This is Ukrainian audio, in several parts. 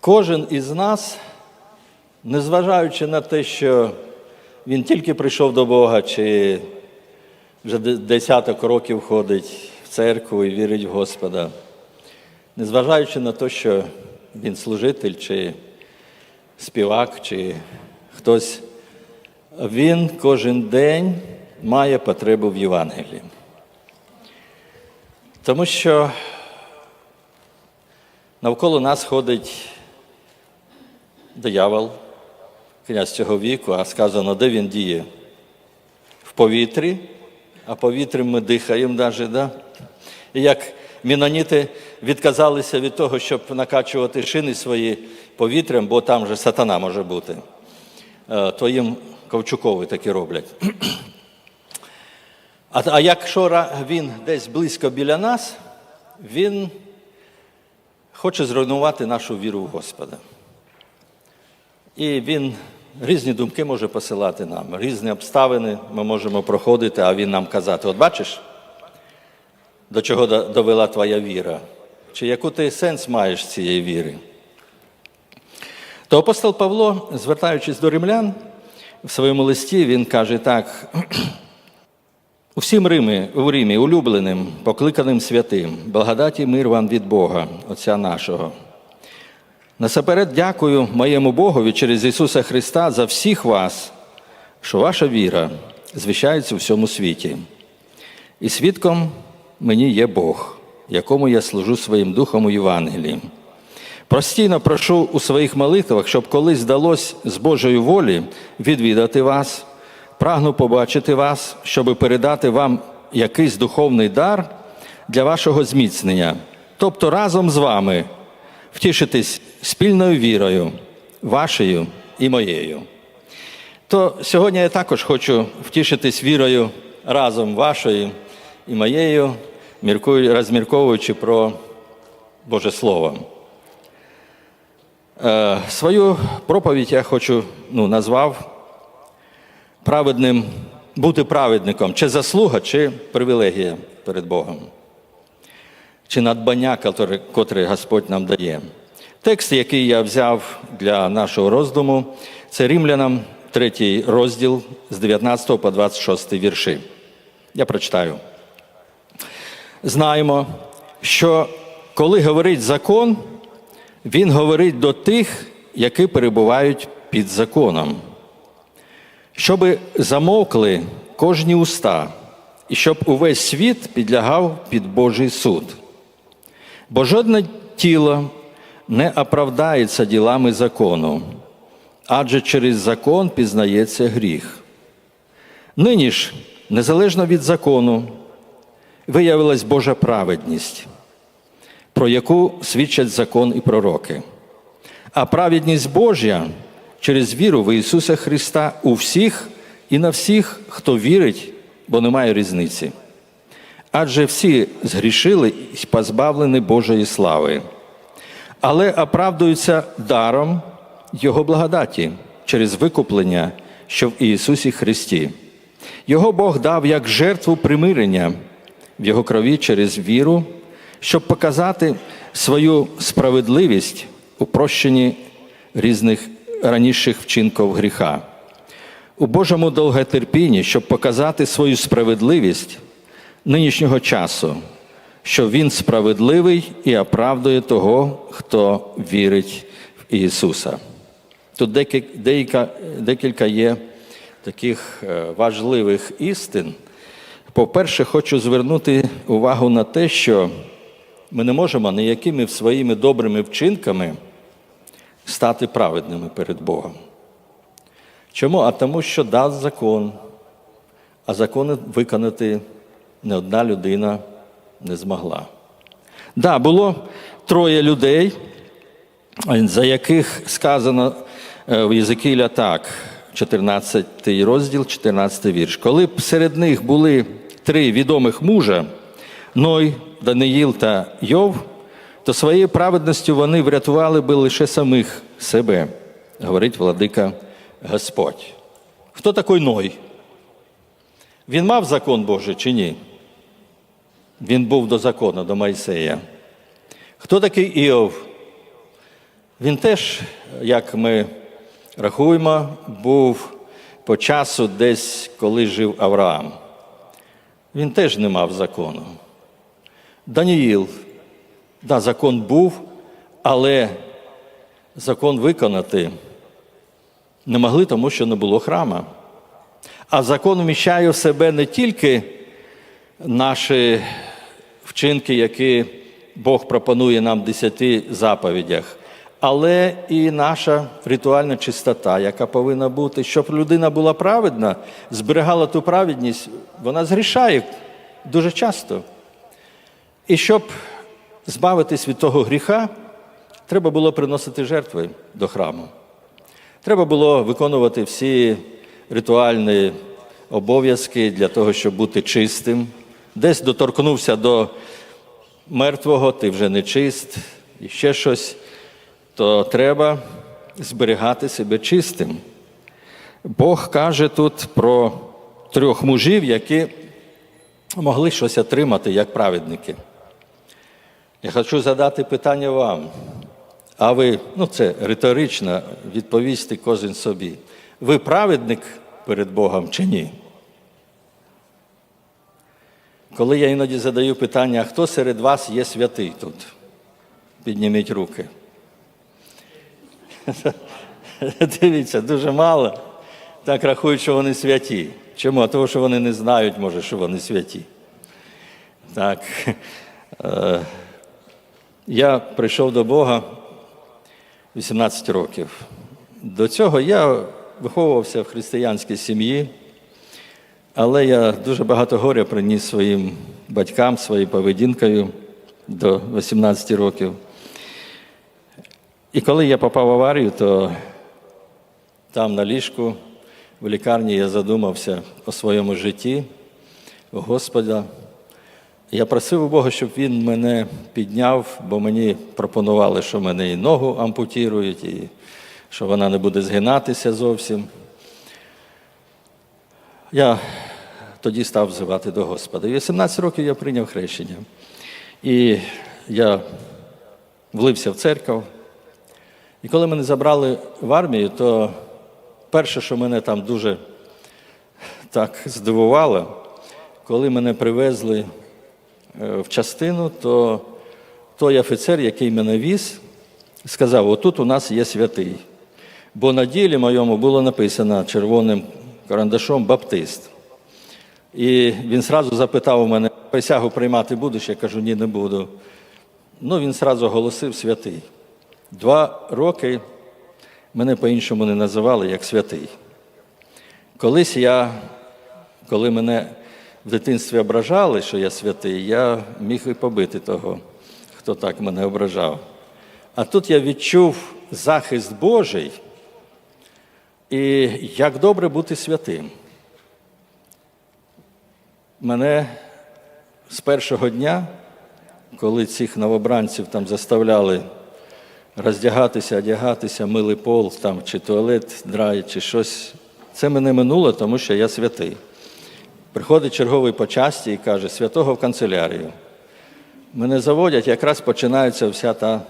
Кожен із нас, незважаючи на те, що він тільки прийшов до Бога, чи вже десяток років ходить в церкву і вірить в Господа, незважаючи на те, що він служитель, чи співак, чи хтось, він кожен день має потребу в Євангелії. Тому що навколо нас ходить диявол, князь цього віку, а сказано, де він діє? В повітрі, а повітрям ми дихаємо навіть, да? І як міноніти відказалися від того, щоб накачувати шини свої повітрям, бо там же сатана може бути, е, то їм ковчукові такі роблять. А, а якщо він десь близько біля нас, він хоче зруйнувати нашу віру в Господа. І він різні думки може посилати нам, різні обставини ми можемо проходити, а він нам казати: от бачиш, до чого довела твоя віра? Чи яку ти сенс маєш цієї віри? То апостол Павло, звертаючись до римлян, в своєму листі він каже так. У всім Римі, у Римі, улюбленим, покликаним святим, благодаті мир вам від Бога, Отця нашого. Насаперед дякую моєму Богові через Ісуса Христа за всіх вас, що ваша віра звіщається у всьому світі. І свідком мені є Бог, якому я служу своїм духом у Євангелії. Простійно прошу у своїх молитвах, щоб колись вдалося з Божої волі відвідати вас, прагну побачити вас, щоб передати вам якийсь духовний дар для вашого зміцнення, тобто разом з вами втішитись спільною вірою, вашою і моєю. То сьогодні я також хочу втішитись вірою разом вашою і моєю, розмірковуючи про Боже Слово. Е, Свою проповідь я хочу ну, назвав праведним, бути праведником, чи заслуга, чи привілегія перед Богом, чи надбання, котре, Господь нам дає. Текст, який я взяв для нашого роздуму, це Римлянам 3 розділ з 19 по 26 вірші. Я прочитаю. Знаємо, що коли говорить закон, він говорить до тих, які перебувають під законом, щоби замовкли кожні уста, і щоб увесь світ підлягав під Божий суд. Бо жодне тіло не оправдається ділами закону, адже через закон пізнається гріх. Нині ж, незалежно від закону, виявилась Божа праведність, про яку свідчать закон і пророки. А праведність Божя через віру в Ісуса Христа у всіх і на всіх, хто вірить, бо немає різниці. Адже всі згрішили і позбавлені Божої слави, але оправдуються даром Його благодаті через викуплення, що в Ісусі Христі. Його Бог дав як жертву примирення в Його крові через віру, щоб показати свою справедливість у прощенні різних раніших вчинків гріха. У Божому довготерпінні, щоб показати свою справедливість нинішнього часу, що Він справедливий і оправдує того, хто вірить в Ісуса. Тут деяка, декілька є таких е, важливих істин. По-перше, хочу звернути увагу на те, що ми не можемо ніякими своїми добрими вчинками стати праведними перед Богом. Чому? А тому, що дасть закон, а закони виконати не одна людина не змогла. Да, було троє людей, за яких сказано е, в Єзекіля так, 14 розділ, 14 вірш. Коли б серед них були три відомих мужа, Ной, Даниїл та Йов, то своєю праведністю вони врятували би лише самих себе, говорить владика Господь. Хто такий Ной? Він мав закон Божий чи ні? Він був до закону, до Майсея. Хто такий Іов? Він теж, як ми рахуємо, був по часу десь, коли жив Авраам. Він теж не мав закону. Даніїл, да, закон був, але закон виконати не могли, тому що не було храма. А закон вміщає в себе не тільки наші вчинки, які Бог пропонує нам в десяти заповідях, але і наша ритуальна чистота, яка повинна бути, щоб людина була праведна, зберігала ту праведність, вона згрішає дуже часто. І щоб збавитись від того гріха, треба було приносити жертви до храму. Треба було виконувати всі ритуальні обов'язки для того, щоб бути чистим. Десь доторкнувся до мертвого, ти вже не чист, і ще щось, то треба зберігати себе чистим. Бог каже тут про трьох мужів, які могли щось отримати як праведники. Я хочу задати питання вам. А ви, ну це риторично, відповісти кожен собі. Ви праведник перед Богом чи ні? Коли я іноді задаю питання, хто серед вас є святий тут? Підніміть руки. Дивіться, дуже мало. Так рахують, що вони святі. Чому? Тому що вони не знають, може, що вони святі. Так. Е, Я прийшов до Бога 18 років. До цього я виховувався в християнській сім'ї, але я дуже багато горя приніс своїм батькам своєю поведінкою до 18 років. І коли я попав в аварію, то там на ліжку в лікарні я задумався о своєму житті, у Господа. Я просив у Бога, щоб він мене підняв, бо мені пропонували, що мене і ногу ампутірують, і що вона не буде згинатися зовсім. Я тоді став взивати до Господа. І 18 років я прийняв хрещення. І я влився в церкву. І коли мене забрали в армію, то перше, що мене там дуже так здивувало, коли мене привезли е, в частину, то той офіцер, який мене віз, сказав: отут у нас є святий. Бо на ділі моєму було написано червоним карандашом Баптист. І він сразу запитав у мене, присягу приймати будеш? Я кажу, ні, не буду. Ну, він сразу оголосив святий. Два роки мене по-іншому не називали як святий. Колись я, коли мене в дитинстві ображали, що я святий, я міг і побити того, хто так мене ображав. А тут я відчув захист Божий, і як добре бути святим. Мене з першого дня, коли цих новобранців там заставляли роздягатися, одягатися, мили пол, там, чи туалет драють, чи щось, це мене минуло, тому що я святий. Приходить черговий по часті і каже, святого в канцелярію. Мене заводять, якраз починається вся та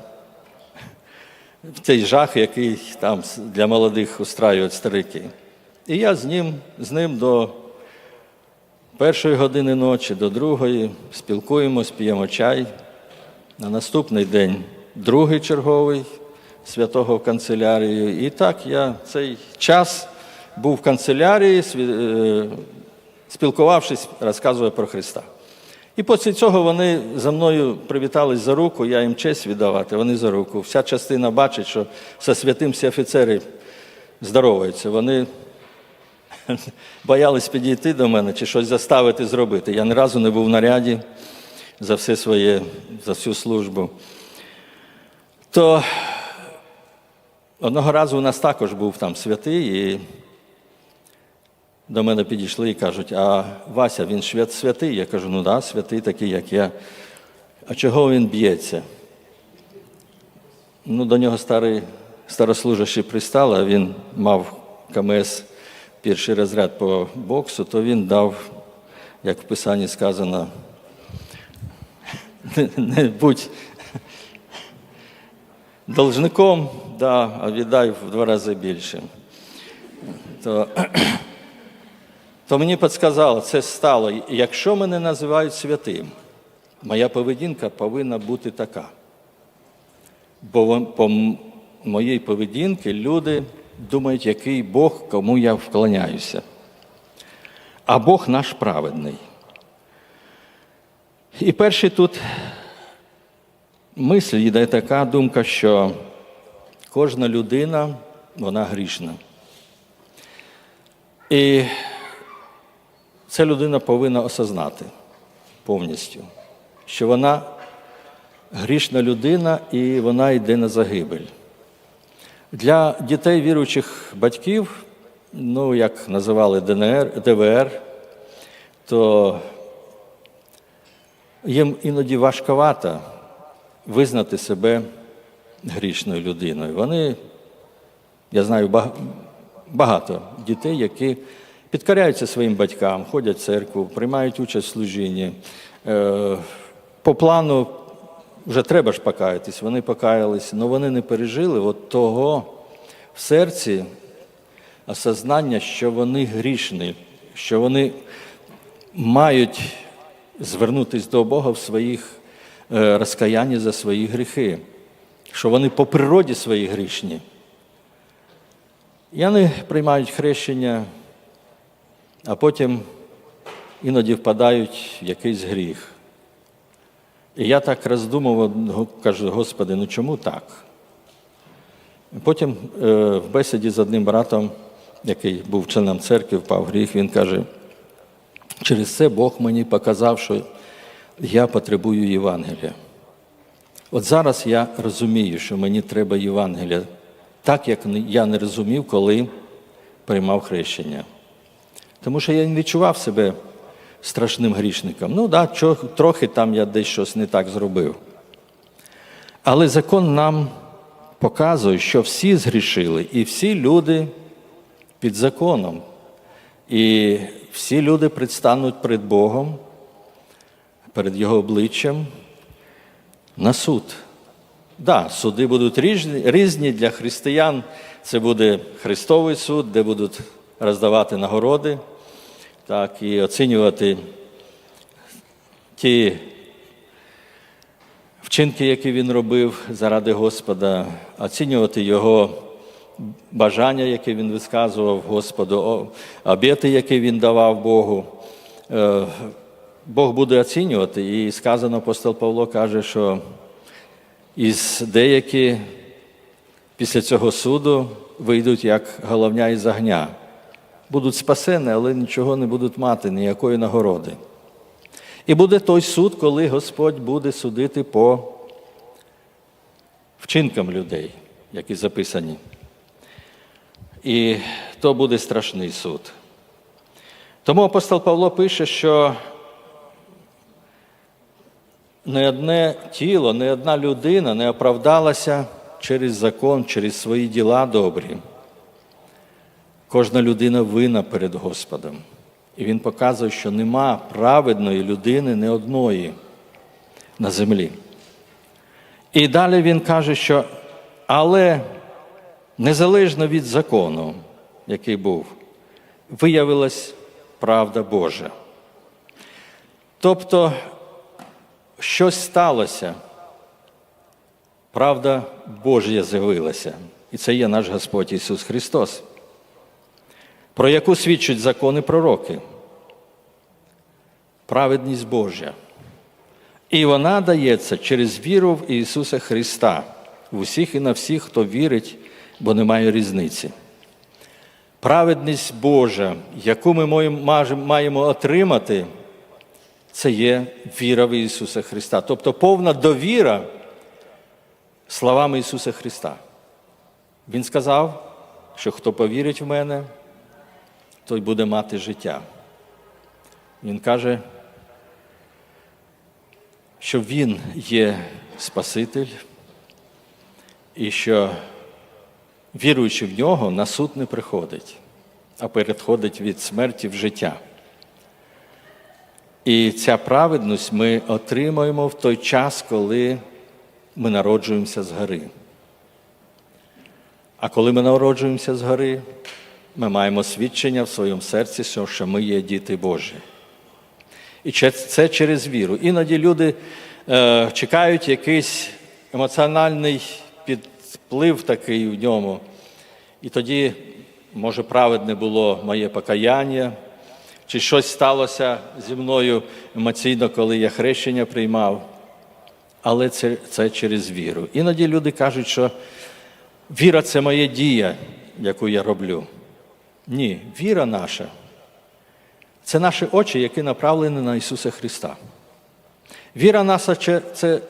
цей жах, який там для молодих устраюють старики. І я з ним, з ним до першої години ночі, до другої спілкуємось, п'ємо чай. На наступний день другий черговий святого в канцелярію. І так я цей час був в канцелярії, е, спілкувавшись, розказує про Христа. І після цього вони за мною привітались за руку, я їм честь віддавати, вони за руку. Вся частина бачить, що со святим всі офіцери здороваються. Вони боялись підійти до мене чи щось заставити зробити. Я ні разу не був в наряді за все своє, за всю службу. То одного разу у нас також був там святий, і до мене підійшли і кажуть, а Вася, він святий? Я кажу, ну да, святий такий, як я. А чого він б'ється? Ну, до нього старий старослужащий пристав, а він мав КМС перший розряд по боксу, то він дав, як в Писанні сказано, не, будь должником, да, а віддай в два рази більше. То, то мені підсказало, це стало. Якщо мене називають святим, моя поведінка повинна бути така. Бо по моїй поведінці люди думають, який Бог, кому я вклоняюся. А Бог наш праведний. І перший тут мисль йде така думка, що кожна людина, вона грішна. І ця людина повинна осознати повністю, що вона грішна людина і вона йде на загибель. Для дітей віруючих батьків, ну, як називали ДНР, ДВР, то їм іноді важковато визнати себе грішною людиною. Вони, я знаю, багато дітей, які підкоряються своїм батькам, ходять в церкву, приймають участь в служінні. Е, По плану вже треба ж покаятись, вони покаялись, але вони не пережили от того в серці осознання, що вони грішні, що вони мають звернутися до Бога в своїх е, розкаянні за свої гріхи, що вони по природі свої грішні. І вони приймають хрещення, а потім іноді впадають в якийсь гріх. І я так роздумував, кажу, Господи, ну чому так? Потім е, в бесіді з одним братом, який був членом церкви, впав гріх, він каже, через це Бог мені показав, що я потребую Євангелія. От зараз я розумію, що мені треба Євангелія, так як я не розумів, коли приймав хрещення. Тому що я не відчував себе страшним грішником. Ну да, трохи там я десь щось не так зробив. Але закон нам показує, що всі згрішили, і всі люди під законом. І всі люди предстануть перед Богом, перед Його обличчям на суд. Да, суди будуть різні для християн. Це буде Христовий суд, де будуть роздавати нагороди, так, і оцінювати ті вчинки, які він робив заради Господа, оцінювати його бажання, яке він висказував Господу, обіти, які він давав Богу. Е, Бог буде оцінювати, і сказано, апостол Павло каже, що із деякі після цього суду вийдуть як головня із огня. Будуть спасені, але нічого не будуть мати, ніякої нагороди. І буде той суд, коли Господь буде судити по вчинкам людей, які записані. І то буде страшний суд. Тому апостол Павло пише, що не одне тіло, не одна людина не оправдалася через закон, через свої діла добрі. Кожна людина винна перед Господом. І він показує, що нема праведної людини не одної на землі. І далі він каже, що але незалежно від закону, який був, виявилась правда Божа. Тобто щось сталося, правда Божя з'явилася. І це є наш Господь Ісус Христос, про яку свідчать закони пророки. Праведність Божа. І вона дається через віру в Ісуса Христа, в усіх і на всіх, хто вірить, бо немає різниці. Праведність Божа, яку ми маємо- отримати, це є віра в Ісуса Христа. Тобто повна довіра словами Ісуса Христа. Він сказав, що хто повірить в мене, той буде мати життя. Він каже, що Він є Спаситель, і що, віруючи в нього, на суд не приходить, а переходить від смерті в життя. І ця праведність ми отримуємо в той час, коли ми народжуємося згори. А коли ми народжуємося згори, ми маємо свідчення в своєму серці, що- ми є діти Божі. І це через віру. Іноді люди е, чекають якийсь емоціональний підплив такий в ньому. І тоді, може, праведне було моє покаяння, чи щось сталося зі мною емоційно, коли я хрещення приймав. Але це, це через віру. Іноді люди кажуть, що віра це моя дія, яку я роблю. Ні, віра наша це наші очі, які направлені на Ісуса Христа. Віра наша це-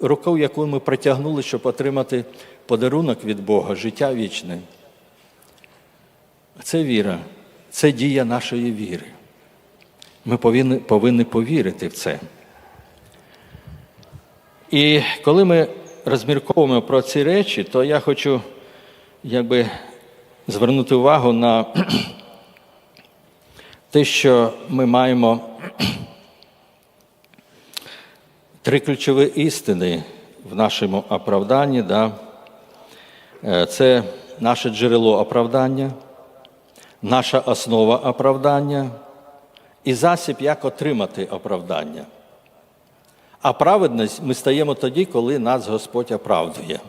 рука, яку ми притягнули, щоб отримати подарунок від Бога, життя вічне. Це віра, це дія нашої віри. Ми повинні, повинні повірити в це. І коли ми розмірковуємо про ці речі, то я хочу якби, звернути увагу на те, що ми маємо три ключові істини в нашому оправданні. Да? Е, Це наше джерело оправдання, наша основа оправдання і засіб, як отримати оправдання. А праведність ми стаємо тоді, коли нас Господь оправдує.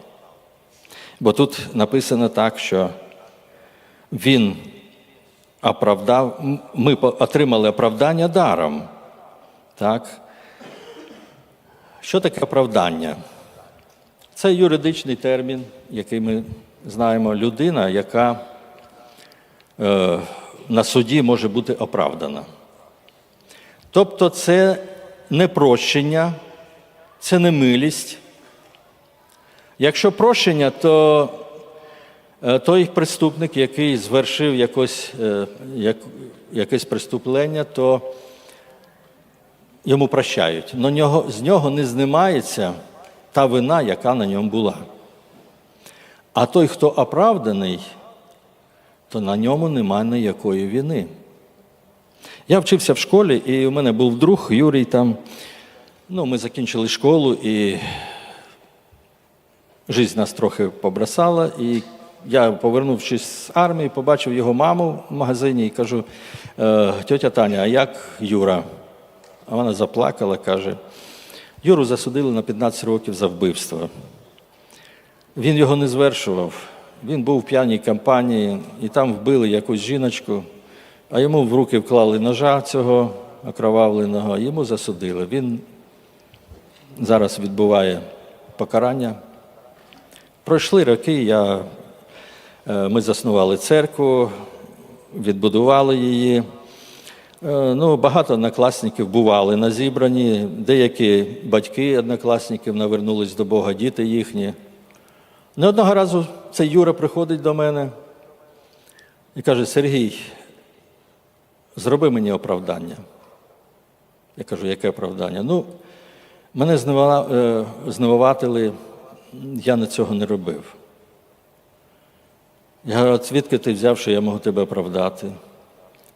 Бо тут написано так, що Він оправдав, ми отримали оправдання даром. Так? Що таке оправдання? Це юридичний термін, який ми знаємо. Людина, яка е, на суді може бути оправдана. Тобто це не прощення, це не милість. Якщо прощення, то той преступник, який звершив якось, е, як, якесь преступлення, то йому прощають. Но нього, з нього не знімається та вина, яка на ньому була. А той, хто оправданий, то на ньому немає ніякої вини. Я вчився в школі, і у мене був друг Юрій там. Ну, ми закінчили школу, і життя нас трохи побросала. І я, повернувшись з армії, побачив його маму в магазині і кажу: «Е, тьотя Таня, а як Юра? А вона заплакала, каже: Юру засудили на 15 років за вбивство. Він його не звершував. Він був в п'яній кампанії, і там вбили якусь жіночку, а йому в руки вклали ножа цього окровавленого, йому засудили. Він зараз відбуває покарання. Пройшли роки, я, ми заснували церкву, відбудували її. Е, Ну, багато однокласників бували на зібранні, деякі батьки однокласників навернулись до Бога, діти їхні. Не одного разу цей Юра приходить до мене і каже: Сергій, зроби мені оправдання. Я кажу, яке оправдання? Ну, мене е, я на цього не робив. Я говорю, «От звідки ти взяв, що я можу тебе оправдати?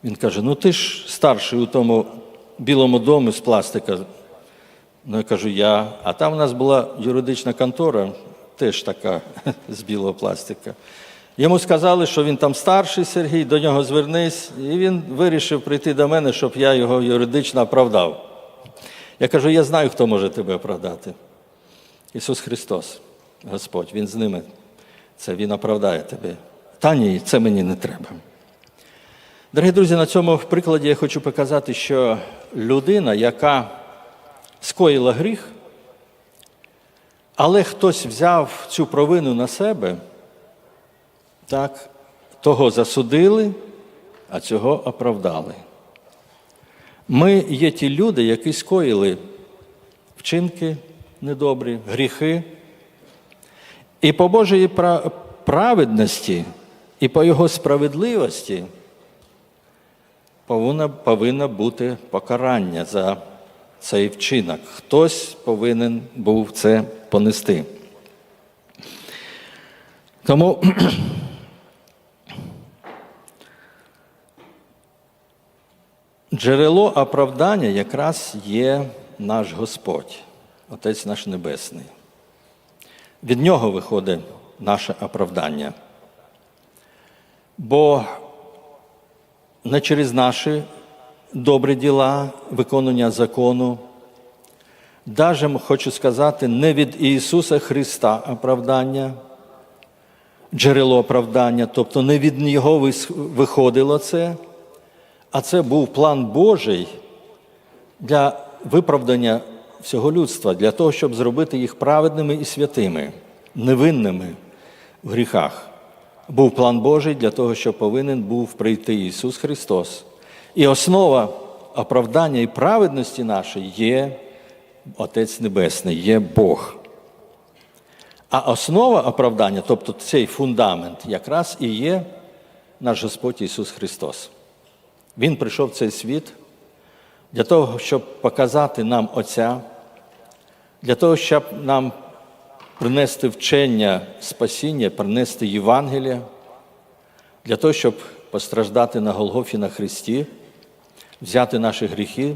Він каже: ну ти ж старший у тому білому домі з пластика. Ну, я кажу, я. А там у нас була юридична контора, теж така з білого пластика. Йому сказали, що він там старший Сергій, до нього звернись, і він вирішив прийти до мене, щоб я його юридично оправдав. Я кажу, я знаю, хто може тебе оправдати. Ісус Христос, Господь, Він з ними. Це Він оправдає тебе. Та ні, це мені не треба. Дорогі друзі, на цьому прикладі я хочу показати, що людина, яка скоїла гріх, але хтось взяв цю провину на себе, так, того засудили, а цього оправдали. Ми є ті люди, які скоїли вчинки недобрі, гріхи. І по Божої праведності, і по Його справедливості повинно, повинно бути покарання за цей вчинок. Хтось повинен був це понести. Тому джерело оправдання якраз є наш Господь, Отець наш Небесний. Від нього виходить наше оправдання. Бо не через наші добрі діла, виконання закону, даже хочу сказати, не від Ісуса Христа оправдання, джерело оправдання, тобто не від Нього виходило це, а це був план Божий для виправдання всього людства, для того, щоб зробити їх праведними і святими, невинними в гріхах. Був план Божий для того, щоб повинен був прийти Ісус Христос. І основа оправдання і праведності нашої є Отець Небесний, є Бог. А основа оправдання, тобто цей фундамент, якраз і є наш Господь Ісус Христос. Він прийшов в цей світ для того, щоб показати нам Отця, для того, щоб нам принести вчення спасіння, принести Євангелія, для того, щоб постраждати на Голгофі на Христі, взяти наші гріхи,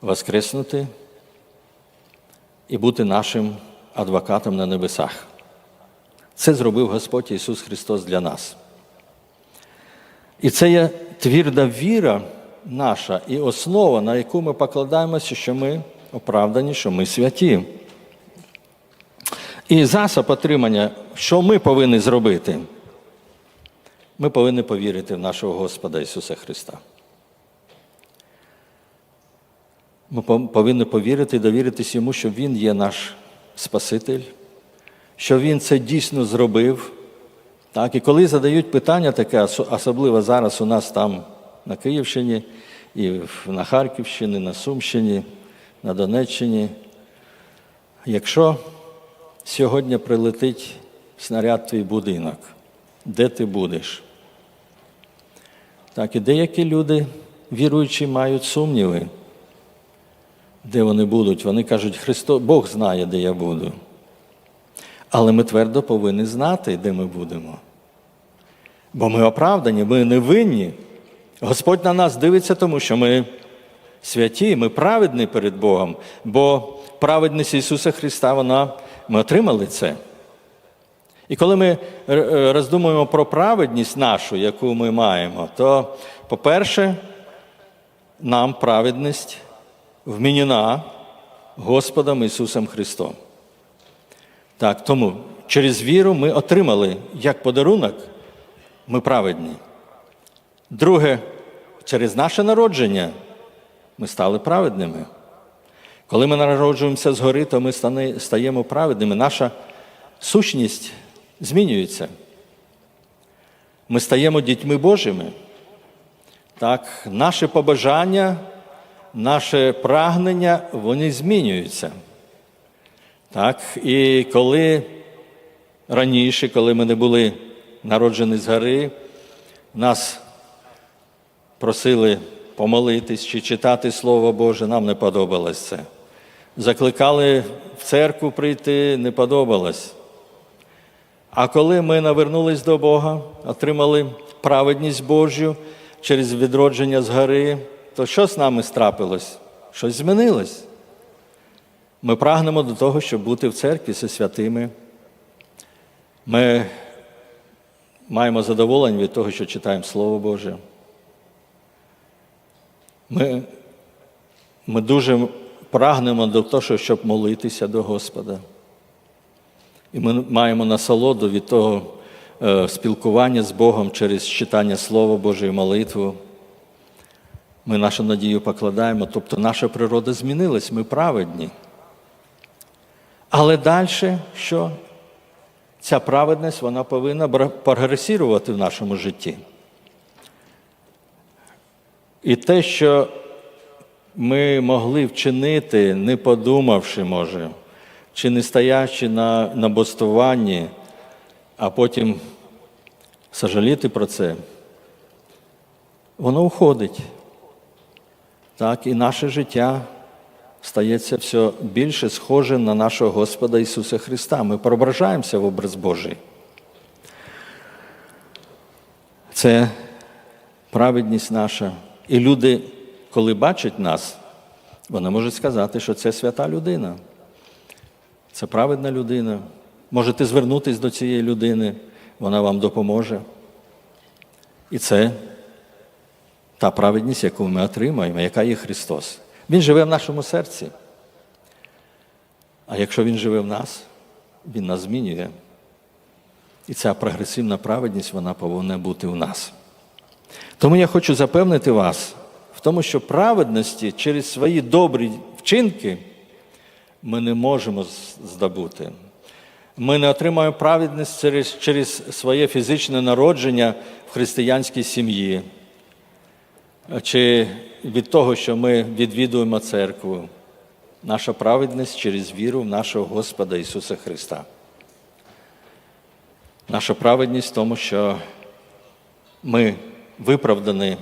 воскреснути і бути нашим адвокатом на небесах. Це зробив Господь Ісус Христос для нас. І це є твірда віра наша і основа, на яку ми покладаємося, що ми оправдані, що ми святі. І засоб отримання, що ми повинні зробити? Ми повинні повірити в нашого Господа Ісуса Христа. Ми повинні повірити і довіритись Йому, що Він є наш Спаситель, що Він це дійсно зробив. Так, і коли задають питання таке, особливо зараз у нас там на Київщині, і на Харківщині, на Сумщині, на Донеччині, якщо сьогодні прилетить снаряд твій будинок, де ти будеш? Так, і деякі люди, віруючі, мають сумніви, де вони будуть. Вони кажуть, Христо, Бог знає, де я буду. Але ми твердо повинні знати, де ми будемо. Бо ми оправдані, ми не винні. Господь на нас дивиться, тому що ми святі, ми праведні перед Богом, бо праведність Ісуса Христа, вона, ми отримали це. І коли ми е, роздумуємо про праведність нашу, яку ми маємо, то, по-перше, нам праведність вмінена Господом Ісусом Христом. Так, тому через віру ми отримали як подарунок, ми праведні. Друге, через наше народження ми стали праведними. Коли ми народжуємося згори, то ми стаємо праведними. Наша сущність змінюється. Ми стаємо дітьми Божими. Так, наші побажання, наше прагнення, вони змінюються. Так, і коли раніше, коли ми не були народжені згори, нас просили помолитись чи читати Слово Боже, нам не подобалось це. Закликали в церкву прийти, не подобалось. А коли ми навернулись до Бога, отримали праведність Божю через відродження згори, то що з нами страпилось? Щось змінилось. Ми прагнемо до того, щоб бути в церкві зі святими. Ми маємо задоволення від того, що читаємо Слово Боже. Ми, ми дуже прагнемо до того, щоб молитися до Господа. І ми маємо насолоду від того е, спілкування з Богом через читання Слова Боже і молитву. Ми нашу надію покладаємо, тобто наша природа змінилась, ми праведні. Але далі що? Ця праведність вона повинна прогресувати в нашому житті. І те, що ми могли вчинити, не подумавши, може, чи не стоячи на, на бастуванні, а потім сожаліти про це, воно уходить. Так, і наше життя стається все більше схожим на нашого Господа Ісуса Христа. Ми преображаємося в образ Божий. Це праведність наша. І люди, коли бачать нас, вони можуть сказати, що це свята людина. Це праведна людина. Можете звернутися до цієї людини. вона вам допоможе. І це та праведність, яку ми отримаємо, яка є Христос. Він живе в нашому серці. А якщо Він живе в нас, Він нас змінює. І ця прогресивна праведність, вона повинна бути у нас. Тому я хочу запевнити вас тому, що праведності через свої добрі вчинки ми не можемо здобути. Ми не отримаємо праведність через, через своє фізичне народження в християнській сім'ї, чи від того, що ми відвідуємо церкву. Наша праведність через віру в нашого Господа Ісуса Христа. Наша праведність в тому, що ми виправдані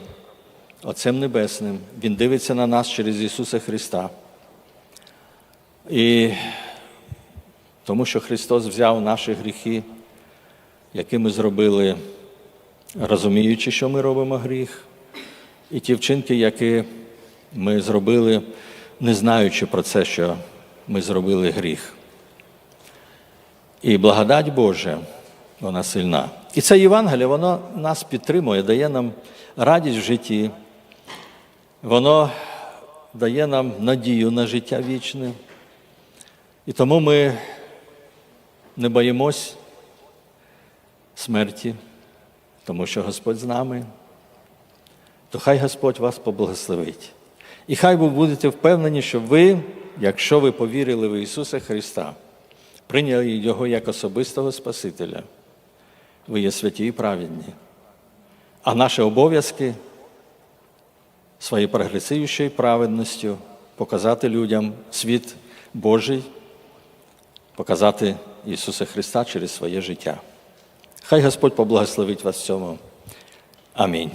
Отцем Небесним. Він дивиться на нас через Ісуса Христа. І тому що Христос взяв наші гріхи, які ми зробили, розуміючи, що ми робимо гріх, і ті вчинки, які ми зробили, не знаючи про це, що ми зробили гріх. І благодать Божа, вона сильна. І це Євангеліє, воно нас підтримує, дає нам радість в житті, воно дає нам надію на життя вічне. І тому ми не боїмось смерті, тому що Господь з нами. То хай Господь вас поблагословить. І хай ви будете впевнені, що ви, якщо ви повірили в Ісуса Христа, прийняли Його як особистого Спасителя, ви є святі і праведні. А наші обов'язки своєю прогресивнішою праведністю показати людям світ Божий, показати Ісуса Христа через своє життя. Хай Господь поблагословить вас в цьому. Амінь.